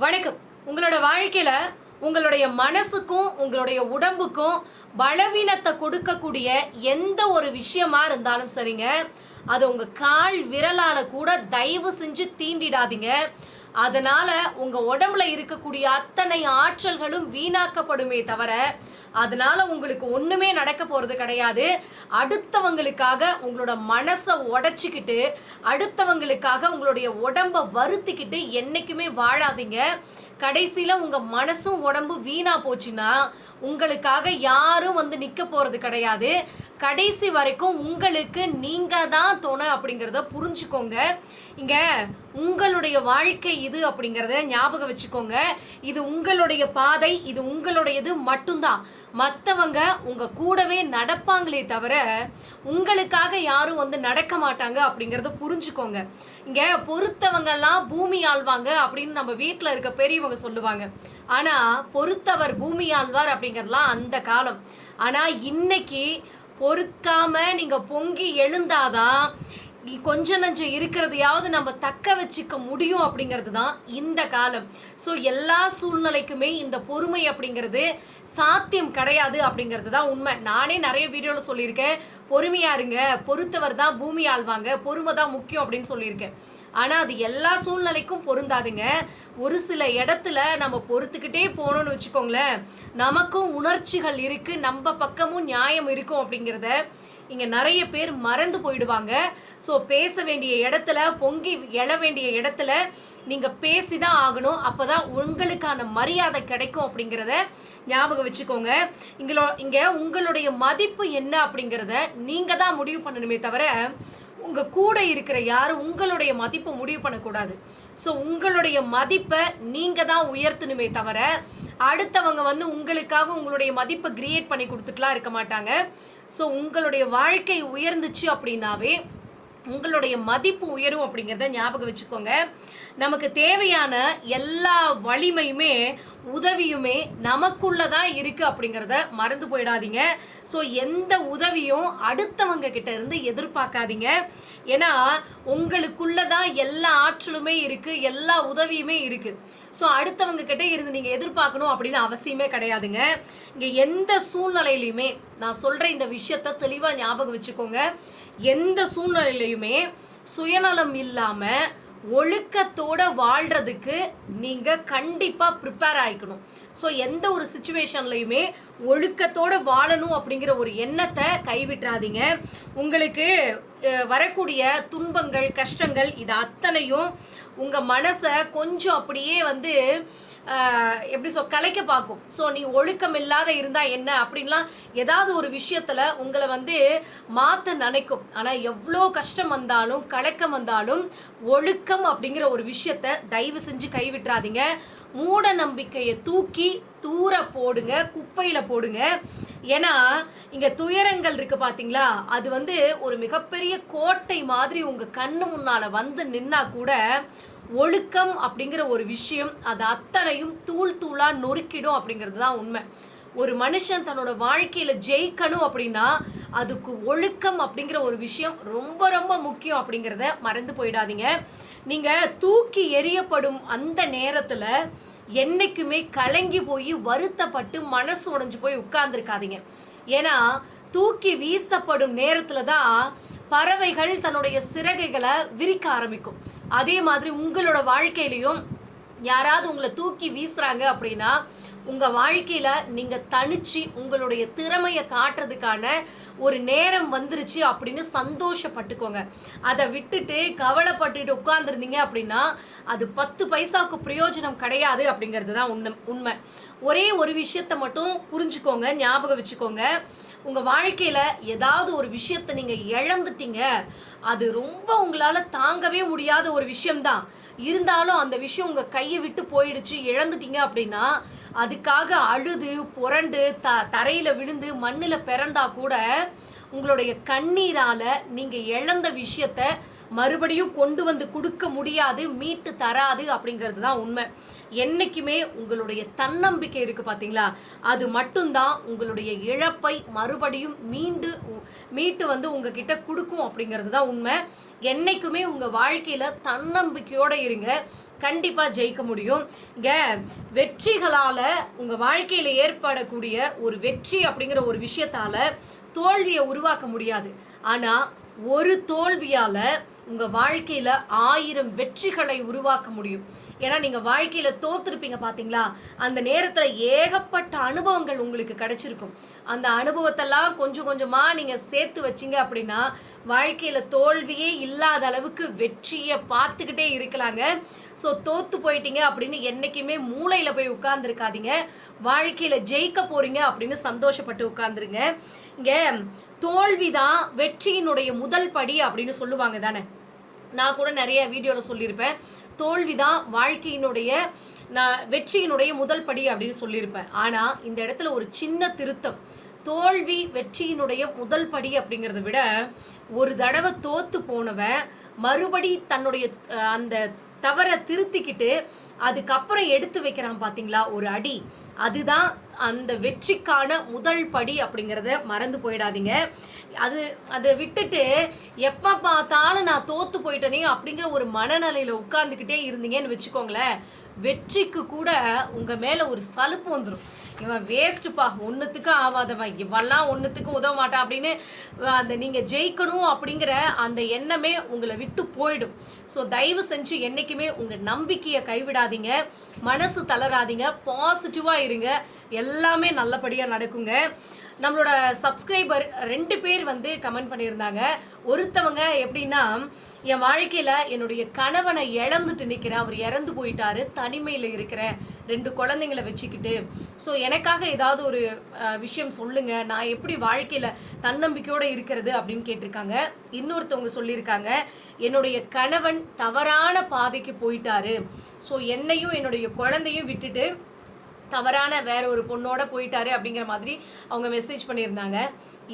வணக்கம். உங்களோட வாழ்க்கையில உங்களுடைய மனசுக்கும் உங்களுடைய உடம்புக்கும் பலவீனத்தை கொடுக்கக்கூடிய எந்த ஒரு விஷயமா இருந்தாலும் சரிங்க அது உங்க கால் விரலால கூட தயவு செஞ்சு தீண்டிடாதீங்க. அதனால உங்க உடம்புல இருக்கக்கூடிய அத்தனை ஆற்றல்களும் வீணாக்கப்படுமே தவிர அதனால உங்களுக்கு ஒண்ணுமே நடக்க போறது கிடையாது. அடுத்தவங்களுக்காக உங்களோட மனசை உடைச்சிக்கிட்டு அடுத்தவங்களுக்காக உங்களுடைய உடம்ப வருத்திக்கிட்டு என்னைக்குமே வாழாதீங்க. கடைசியில உங்க மனசும் உடம்பு வீணா போச்சுன்னா உங்களுக்காக யாரும் வந்து நிக்க போறது கிடையாது. கடைசி வரைக்கும் உங்களுக்கு நீங்க தான் துணை அப்படிங்கிறத புரிஞ்சுக்கோங்க. இங்க உங்களுடைய வாழ்க்கை இது அப்படிங்கிறத ஞாபகம் வச்சுக்கோங்க. இது உங்களுடைய பாதை இது உங்களுடையது மட்டும்தான். மற்றவங்க உங்க கூடவே நடப்பாங்களே தவிர உங்களுக்காக யாரும் வந்து நடக்க மாட்டாங்க அப்படிங்கிறத புரிஞ்சுக்கோங்க. இங்க பொறுத்தவங்கெல்லாம் பூமி ஆள்வாங்க அப்படின்னு நம்ம வீட்டில் இருக்க பெரியவங்க சொல்லுவாங்க. ஆனா பொறுத்தவர் பூமி ஆழ்வார் அப்படிங்கிறதுலாம் அந்த காலம். ஆனா இன்னைக்கு பொறுக்காம நீங்க பொங்கி எழுந்தாதான் கொஞ்ச நஞ்சம் இருக்கிறதையாவது நம்ம தக்க வச்சுக்க முடியும் அப்படிங்கிறது தான் இந்த காலம். ஸோ எல்லா சூழ்நிலைக்குமே இந்த பொறுமை அப்படிங்கிறது சாத்தியம் கிடையாது அப்படிங்கிறது தான் உண்மை. நானே நிறைய வீடியோவில் சொல்லியிருக்கேன். பொறுமையா இருங்க. பொறுத்தவர் தான் பூமி ஆள்வாங்க. பொறுமை தான் முக்கியம் அப்படின்னு சொல்லியிருக்கேன். ஆனால் அது எல்லா சூழ்நிலைக்கும் பொருந்தாதுங்க. ஒரு சில இடத்துல நம்ம பொறுத்துக்கிட்டே போகணும்னு வச்சுக்கோங்களேன். நமக்கும் உணர்ச்சிகள் இருக்குது நம்ம பக்கமும் நியாயம் இருக்கும் அப்படிங்கிறத இங்க நிறைய பேர் மறந்து போயிடுவாங்க. ஸோ பேச வேண்டிய இடத்துல பொங்கி எழ வேண்டிய இடத்துல நீங்க பேசிதான் ஆகணும். அப்பதான் உங்களுக்கான மரியாதை கிடைக்கும் அப்படிங்கிறத ஞாபகம் வச்சுக்கோங்க. இங்களோ இங்க உங்களுடைய மதிப்பு என்ன அப்படிங்கிறத நீங்க தான் முடிவு பண்ணணுமே தவிர உங்க கூட இருக்கிற யாரும் உங்களுடைய மதிப்பை முடிவு பண்ணக்கூடாது. ஸோ உங்களுடைய மதிப்பை நீங்க தான் உயர்த்தணுமே தவிர அடுத்தவங்க வந்து உங்களுக்காக உங்களுடைய மதிப்பை கிரியேட் பண்ணி கொடுத்துட்டுலாம் இருக்க மாட்டாங்க. ஸோ உங்களுடைய வாழ்க்கை உயர்ந்துச்சு அப்படின்னாவே உங்களுடைய மதிப்பு உயரும் அப்படிங்கிறத ஞாபகம் வச்சுக்கோங்க. நமக்கு தேவையான எல்லா வலிமையுமே உதவியுமே நமக்குள்ளதான் இருக்கு அப்படிங்கிறத மறந்து போயிடாதீங்க. ஸோ எந்த உதவியும் அடுத்தவங்க கிட்ட இருந்து எதிர்பார்க்காதீங்க. ஏன்னா உங்களுக்குள்ளதான் எல்லா ஆற்றலுமே இருக்கு எல்லா உதவியுமே இருக்கு. ஸோ அடுத்தவங்க கிட்ட இருந்து நீங்க எதிர்பார்க்கணும் அப்படின்னு அவசியமே கிடையாதுங்க. இங்க எந்த சூழ்நிலையிலுமே நான் சொல்ற இந்த விஷயத்த தெளிவா ஞாபகம் வச்சுக்கோங்க. எந்த சூழ்நிலையிலையுமே சுயநலம் இல்லாமல் ஒழுக்கத்தோட வாழ்கிறதுக்கு நீங்கள் கண்டிப்பாக ப்ரிப்பேர் ஆகிக்கணும் ஸோ எந்த ஒரு சுச்சுவேஷன்லையுமே ஒழுக்கத்தோட வாழணும் அப்படிங்கிற ஒரு எண்ணத்தை கைவிட்டுறாதீங்க. உங்களுக்கு வரக்கூடிய துன்பங்கள் கஷ்டங்கள் இது அத்தனையும் உங்க மனசை கொஞ்சம் அப்படியே வந்து எப்படி சொ கலைக்க பார்க்கும். ஸோ நீ ஒழுக்கம் இல்லாத இருந்தா என்ன? அப்படின்லாம் ஏதாவது ஒரு விஷயத்துல உங்களை வந்து மாத்த நினைக்கும். ஆனா எவ்வளோ கஷ்டம் வந்தாலும் கலக்கம் வந்தாலும் ஒழுக்கம் அப்படிங்கிற ஒரு விஷயத்த தயவு செஞ்சு கைவிட்டுறாதீங்க மூட நம்பிக்கையை தூக்கி தூர போடுங்க குப்பையில் போடுங்க. ஏன்னா இங்கே துயரங்கள் இருக்கு பார்த்தீங்களா அது வந்து ஒரு மிகப்பெரிய கோட்டை மாதிரி உங்கள் கண்ணு முன்னால் வந்து நின்னா கூட ஒழுக்கம் அப்படிங்கிற ஒரு விஷயம் அது அத்தனையும் தூள் தூளாக நொறுக்கிடும் அப்படிங்கிறது தான் உண்மை. ஒரு மனுஷன் தன்னோட வாழ்க்கையில் ஜெயிக்கணும் அப்படின்னா அதுக்கு ஒழுக்கம் அப்படிங்கிற ஒரு விஷயம் ரொம்ப ரொம்ப முக்கியம் அப்படிங்கிறத மறந்து போயிடாதீங்க. நீங்கள் தூக்கி எறியப்படும் அந்த நேரத்தில் என்றைக்குமே கலங்கி போய் வருத்தப்பட்டு மனசு உடைஞ்சு போய் உட்கார்ந்துருக்காதீங்க. ஏன்னா தூக்கி வீசப்படும் நேரத்தில் தான் பறவைகள் தன்னுடைய சிறகைகளை விரிக்க ஆரம்பிக்கும். அதே மாதிரி உங்களோட வாழ்க்கையிலையும் யாராவது உங்களை தூக்கி வீசுறாங்க அப்படின்னா உங்க வாழ்க்கையில நீங்க தனிச்சு உங்களுடைய திறமையை காட்டுறதுக்கான ஒரு நேரம் வந்துருச்சு அப்படின்னு சந்தோஷப்பட்டுக்கோங்க. அதை விட்டுட்டு கவலைப்பட்டுட்டு உட்கார்ந்துருந்தீங்க அப்படின்னா அது பத்து பைசாவுக்கு பிரயோஜனம் கிடையாது அப்படிங்கிறது தான் உண்மை உண்மை. ஒரே ஒரு விஷயத்த மட்டும் புரிஞ்சுக்கோங்க ஞாபகம் வச்சுக்கோங்க. உங்க வாழ்க்கையில ஏதாவது ஒரு விஷயத்த நீங்க இழந்துட்டீங்க அது ரொம்ப உங்களால தாங்கவே முடியாத ஒரு விஷயம்தான். இருந்தாலும் அந்த விஷயம் உங்க கையை விட்டு போயிடுச்சு இழந்துட்டீங்க அப்படின்னா அதுக்காக அழுது புரண்டு த தரையில விழுந்து மண்ணுல பிறந்தா கூட உங்களுடைய கண்ணீரால நீங்க இழந்த விஷயத்த மறுபடியும் கொண்டு வந்து கொடுக்க முடியாது மீட்டு தராது அப்படிங்கிறது தான் உண்மை. என்னைக்குமே உங்களுடைய தன்னம்பிக்கை இருக்கு பார்த்தீங்களா அது மட்டும்தான் உங்களுடைய இழப்பை மறுபடியும் மீண்டு மீட்டு வந்து உங்ககிட்ட கொடுக்கும் அப்படிங்கிறது தான் உண்மை. என்னைக்குமே உங்க வாழ்க்கையில தன்னம்பிக்கையோட இருங்க. கண்டிப்பாக ஜெயிக்க முடியும். இங்கே வெற்றிகளால் உங்கள் வாழ்க்கையில் ஏற்படக்கூடிய ஒரு வெற்றி அப்படிங்கிற ஒரு விஷயத்தால தோல்வியை உருவாக்க முடியாது. ஆனால் ஒரு தோல்வியால் உங்கள் வாழ்க்கையில் ஆயிரம் வெற்றிகளை உருவாக்க முடியும். ஏன்னா நீங்கள் வாழ்க்கையில் தோத்துருப்பீங்க பார்த்தீங்களா அந்த நேரத்தில் ஏகப்பட்ட அனுபவங்கள் உங்களுக்கு கிடைச்சிருக்கும். அந்த அனுபவத்தெல்லாம் கொஞ்சம் கொஞ்சமாக நீங்கள் சேர்த்து வச்சீங்க அப்படின்னா வாழ்க்கையில் தோல்வியே இல்லாத அளவுக்கு வெற்றியை பார்த்துக்கிட்டே இருக்கலாங்க. ஸோ தோத்து போயிட்டீங்க அப்படின்னு என்றைக்குமே மூளையில் போய் உட்கார்ந்துருக்காதீங்க. வாழ்க்கையில் ஜெயிக்க போகிறீங்க அப்படின்னு சந்தோஷப்பட்டு உட்காந்துருங்க இங்கே தோல்விதான் வெற்றியினுடைய முதல் படி அப்படின்னு சொல்லுவாங்க தானே நான் கூட நிறைய வீடியோவில் சொல்லியிருப்பேன். தோல்விதான் வாழ்க்கையினுடைய நான் வெற்றியினுடைய முதல் படி அப்படின்னு சொல்லியிருப்பேன். ஆனால் இந்த இடத்துல ஒரு சின்ன திருத்தம். தோல்வி வெற்றியினுடைய முதல் படி அப்படிங்கிறத விட ஒரு தடவை தோத்து போனவன் மறுபடி தன்னுடைய அந்த தவறை திருத்திக்கிட்டு அதுக்கப்புறம் எடுத்து வைக்கிறான் பார்த்தீங்களா ஒரு அடி. அதுதான் அந்த வெற்றிக்கான முதல் படி அப்படிங்கிறத மறந்து போயிடாதீங்க. அது அதை விட்டுட்டு எப்போ பார்த்தாலும் நான் தோத்து போயிட்டேனே அப்படிங்கிற ஒரு மனநிலையில் உட்காந்துக்கிட்டே இருந்தீங்கன்னு வச்சுக்கோங்களேன் வெற்றிக்கு கூட உங்கள் மேலே ஒரு சலுப்பு வந்துடும் இவன் வேஸ்ட்டுப்பா ஒன்றுத்துக்கும் ஆகாதவன் இவெல்லாம் ஒன்றுத்துக்கும் உதவ மாட்டான் அப்படின்னு அந்த நீங்கள் ஜெயிக்கணும் அப்படிங்கிற அந்த எண்ணமே உங்களை விட்டு போயிடும். ஸோ தயவு செஞ்சு என்றைக்குமே உங்கள் நம்பிக்கையை கைவிடாதீங்க. மனசு தளராதீங்க. பாசிட்டிவாக இருங்க. எல்லாமே நல்லபடியாக நடக்குங்க. நம்மளோட சப்ஸ்கிரைபர் ரெண்டு பேர் வந்து கமெண்ட் பண்ணியிருந்தாங்க. ஒருத்தவங்க எப்படின்னா என் வாழ்க்கையில் என்னுடைய கணவனை இழந்துட்டு நிற்கிறேன் அவர் இறந்து போயிட்டாரு. தனிமையில் இருக்கிறேன் ரெண்டு குழந்தைங்களை வச்சுக்கிட்டு. ஸோ எனக்காக ஏதாவது ஒரு விஷயம் சொல்லுங்க. நான் எப்படி வாழ்க்கையில் தன்னம்பிக்கையோடு இருக்கிறது அப்படின்னு கேட்டிருக்காங்க. இன்னொருத்தவங்க சொல்லியிருக்காங்க என்னுடைய கணவன் தவறான பாதைக்கு போயிட்டாரு. ஸோ என்னையும் என்னுடைய குழந்தையும் விட்டுட்டு தவறான வேற ஒரு பொண்ணோட போயிட்டாரு அப்படிங்கிற மாதிரி அவங்க மெசேஜ் பண்ணியிருந்தாங்க.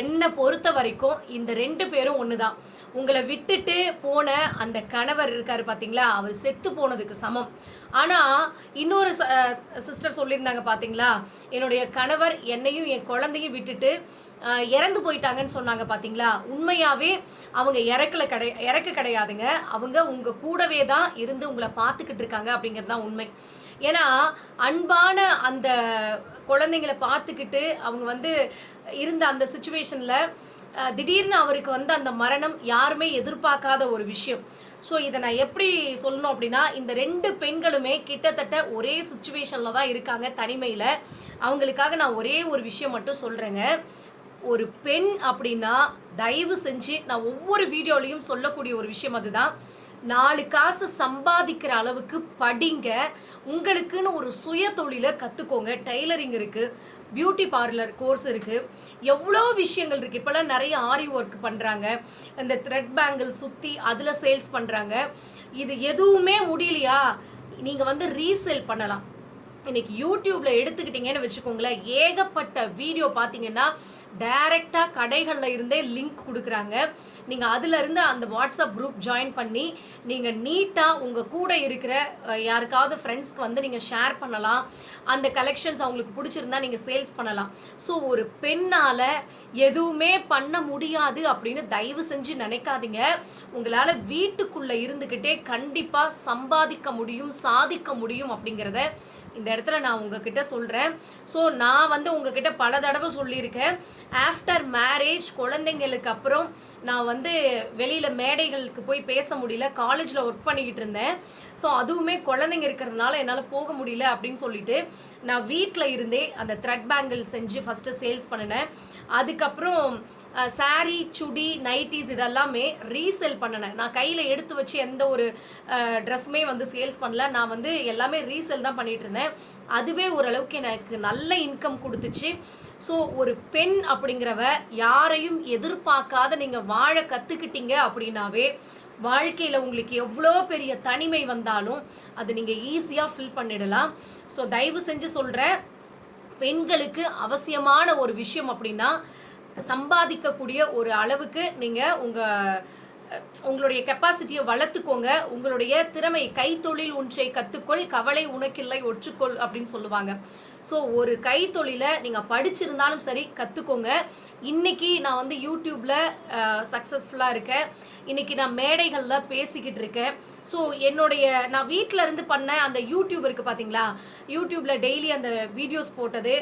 என்னை பொறுத்த வரைக்கும் இந்த ரெண்டு பேரும் ஒன்று தான் உங்களை விட்டுட்டு போன அந்த கணவர் இருக்காரு பார்த்தீங்களா அவர் செத்து போனதுக்கு சமம். ஆனால் இன்னொரு சிஸ்டர் சொல்லியிருந்தாங்க பார்த்தீங்களா என்னுடைய கணவர் என்னையும் என் குழந்தையும் விட்டுட்டு இறந்து போயிட்டாங்கன்னு சொன்னாங்க பார்த்தீங்களா உண்மையாகவே அவங்க இறக்கல கிடை இறக்க கிடையாதுங்க. அவங்க உங்கள் கூடவே தான் இருந்து உங்களை பார்த்துக்கிட்டு இருக்காங்க அப்படிங்கிறது தான் உண்மை. ஏன்னா அன்பான அந்த குழந்தைங்களை பார்த்துக்கிட்டு அவங்க வந்து இருந்த அந்த சுச்சுவேஷனில் திடீர்னு அவருக்கு வந்து அந்த மரணம் யாருமே எதிர்பார்க்காத ஒரு விஷயம். ஸோ இதை நான் எப்படி சொல்லணும் அப்படின்னா இந்த ரெண்டு பெண்களுமே கிட்டத்தட்ட ஒரே சுச்சுவேஷனில் தான் இருக்காங்க தனிமையில். அவங்களுக்காக நான் ஒரே ஒரு விஷயம் மட்டும் சொல்கிறேங்க ஒரு பெண் அப்படின்னா தயவு செஞ்சு நான் ஒவ்வொரு வீடியோலையும் சொல்லக்கூடிய ஒரு விஷயம் அதுதான். நாலு காசு சம்பாதிக்கிற அளவுக்கு படிங்க. உங்களுக்குன்னு ஒரு சுய தொழிலை கற்றுக்கோங்க டெய்லரிங் இருக்குது பியூட்டி பார்லர் கோர்ஸ் இருக்குது எவ்வளோ விஷயங்கள் இருக்குது இப்போல்லாம் நிறைய ஆரி ஒர்க் பண்ணுறாங்க இந்த த்ரெட் பேங்கிள் சுற்றி அதில் சேல்ஸ் பண்ணுறாங்க இது எதுவுமே முடியலையா? நீங்கள் வந்து ரீசேல் பண்ணலாம். இன்னைக்கு யூடியூப்ல எடுத்துக்கிட்டீங்கன்னு வச்சுக்கோங்களேன். ஏகப்பட்ட வீடியோ பார்த்தீங்கன்னா டைரெக்டாக கடைகளில் இருந்தே லிங்க் கொடுக்குறாங்க. நீங்கள் அதுலேருந்து அந்த வாட்ஸ்அப் குரூப் ஜாயின் பண்ணி நீங்கள் நீட்டாக உங்கள் கூட இருக்கிற யாருக்காவது ஃப்ரெண்ட்ஸ்க்கு வந்து நீங்கள் ஷேர் பண்ணலாம். அந்த கலெக்ஷன்ஸ் அவங்களுக்கு பிடிச்சிருந்தா நீங்கள் சேல்ஸ் பண்ணலாம். ஸோ ஒரு பெண்ணால் எதுவுமே பண்ண முடியாது அப்படின்னு தயவு செஞ்சு நினைக்காதீங்க. உங்களால் வீட்டுக்குள்ளே இருந்துக்கிட்டே கண்டிப்பாக சம்பாதிக்க முடியும் சாதிக்க முடியும் அப்படிங்கிறத இந்த இடத்துல நான் உங்ககிட்ட சொல்கிறேன் ஸோ நான் வந்து உங்ககிட்ட பல தடவை சொல்லியிருக்கேன். ஆஃப்டர் மேரேஜ் குழந்தைங்களுக்கு அப்புறம் நான் வந்து வெளியில் மேடைகளுக்கு போய் பேச முடியல காலேஜில் ஒர்க் பண்ணிக்கிட்டு இருந்தேன். ஸோ அதுவுமே குழந்தைங்க இருக்கிறதுனால என்னால் போக முடியல அப்படின்னு சொல்லிட்டு நான் வீட்டில் இருந்தே அந்த த்ரெட் பேங்கிள் செஞ்சு ஃபஸ்ட்டு சேல்ஸ் பண்ணினேன். அதுக்கப்புறம் சாரீ சுடி நைட்டிஸ் இதெல்லாமே ரீசேல் பண்ணினேன். நான் கையில் எடுத்து வச்சு எந்த ஒரு ட்ரெஸ்ஸுமே வந்து சேல்ஸ் பண்ணல. நான் வந்து எல்லாமே ரீசேல் தான் பண்ணிகிட்டு இருந்தேன். அதுவே ஓரளவுக்கு எனக்கு நல்ல இன்கம் கொடுத்துச்சு. ஸோ ஒரு பெண் அப்படிங்கிறவ யாரையும் எதிர்பார்க்காத நீங்கள் வாழ கற்றுக்கிட்டீங்க அப்படின்னாவே வாழ்க்கையில் உங்களுக்கு எவ்வளோ பெரிய தனிமை வந்தாலும் அது நீங்கள் ஈஸியாக ஃபில் பண்ணிடலாம். ஸோ தயவு செஞ்சு சொல்கிறேன் பெண்களுக்கு அவசியமான ஒரு விஷயம் அப்படின்னா சம்பாதிக்கக்கூடிய ஒரு அளவுக்கு நீங்கள் உங்கள் உங்களுடைய கெப்பாசிட்டியை வளர்த்துக்கோங்க. உங்களுடைய திறமை கைத்தொழில் ஒன்றை கற்றுக்கொள் கவலை உனக்கில்லை ஒற்றுக்கொள் அப்படின்னு சொல்லுவாங்க. ஸோ ஒரு கைத்தொழிலை நீங்கள் படிச்சிருந்தாலும் சரி கற்றுக்கோங்க இன்னைக்கு நான் வந்து யூடியூப்ல சக்ஸஸ்ஃபுல்லாக இருக்கேன். இன்னைக்கு நான் மேடைகளில் பேசிக்கிட்டு இருக்கேன். ஸோ என்னுடைய நான் வீட்டில் இருந்து பண்ண அந்த யூடியூப் இருக்குது பார்த்தீங்களா யூடியூப்ல டெய்லி அந்த வீடியோஸ் போட்டது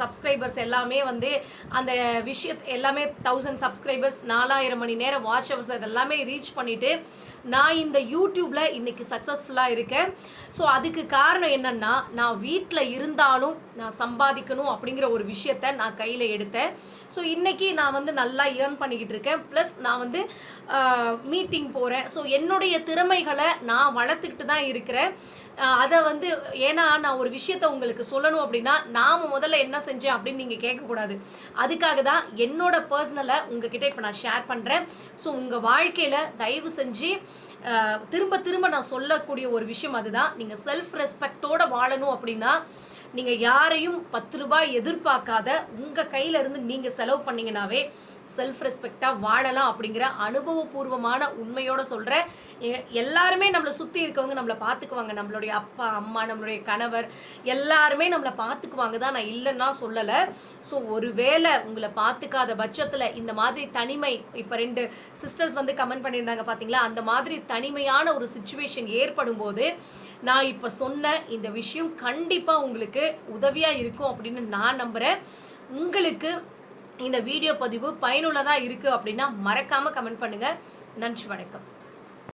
சப்ஸ்கிரைபர்ஸ் எல்லாமே வந்து அந்த விஷய எல்லாமே தௌசண்ட் சப்ஸ்கிரைபர்ஸ் நாலாயிரம் மணி நேரம் வாட்ச் ஹவர்ஸ் அதெல்லாமே ரீச் பண்ணிட்டு நான் இந்த யூடியூப்ல இன்னைக்கு சக்ஸஸ்ஃபுல்லாக இருக்கேன். ஸோ அதுக்கு காரணம் என்னன்னா நான் வீட்டில் இருந்தாலும் நான் சம்பாதிக்கணும் அப்படிங்கிற ஒரு விஷயத்த நான் கையில் எடுத்தேன். ஸோ இன்றைக்கி நான் வந்து நல்லா ஏர்ன் பண்ணிக்கிட்டு இருக்கேன். ப்ளஸ் நான் வந்து மீட்டிங் போகிறேன் ஸோ என்னுடைய திறமைகளை நான் வளர்த்துக்கிட்டு தான் இருக்கிறேன். அதை வந்து ஏன்னா நான் ஒரு விஷயத்த உங்களுக்கு சொல்லணும் அப்படின்னா நாம் முதல்ல என்ன செஞ்சேன் அப்படின்னு நீங்கள் கேட்கக்கூடாது. அதுக்காக தான் என்னோட பர்சனலை உங்ககிட்ட இப்போ நான் ஷேர் பண்ணுறேன் ஸோ உங்கள் வாழ்க்கையில் தயவு செஞ்சு திரும்ப திரும்ப நான் சொல்லக்கூடிய ஒரு விஷயம் அதுதான். நீங்கள் செல்ஃப் ரெஸ்பெக்டோட வாழணும் அப்படின்னா நீங்கள் யாரையும் பத்து ரூபாய் எதிர்பார்க்காத உங்கள் கையில இருந்து நீங்கள் செலவு பண்ணீங்கனாவே செல்ஃப் ரெஸ்பெக்டாக வாழலாம் அப்படிங்கிற அனுபவபூர்வமான உண்மையோட சொல்கிறேன் எல்லாருமே நம்மளை சுற்றி இருக்கவங்க நம்மளை பார்த்துக்குவாங்க. நம்மளுடைய அப்பா அம்மா நம்மளுடைய கணவர் எல்லாருமே நம்மளை பார்த்துக்குவாங்க தான் நான் இல்லைன்னா சொல்லலை. ஸோ ஒருவேளை உங்களை பார்த்துக்காத பட்சத்தில் இந்த மாதிரி தனிமை இப்போ ரெண்டு சிஸ்டர்ஸ் வந்து கமெண்ட் பண்ணியிருந்தாங்க பார்த்தீங்களா அந்த மாதிரி தனிமையான ஒரு சுச்சுவேஷன் ஏற்படும் போது நான் இப்போ சொன்ன இந்த விஷயம் கண்டிப்பாக உங்களுக்கு உதவியாக இருக்கும் அப்படின்னு நான் நம்புகிறேன் உங்களுக்கு இந்த வீடியோ பதிவு பயனுள்ளதாக இருக்குது அப்படின்னா மறக்காமல் கமெண்ட் பண்ணுங்கள் நன்றி வணக்கம்.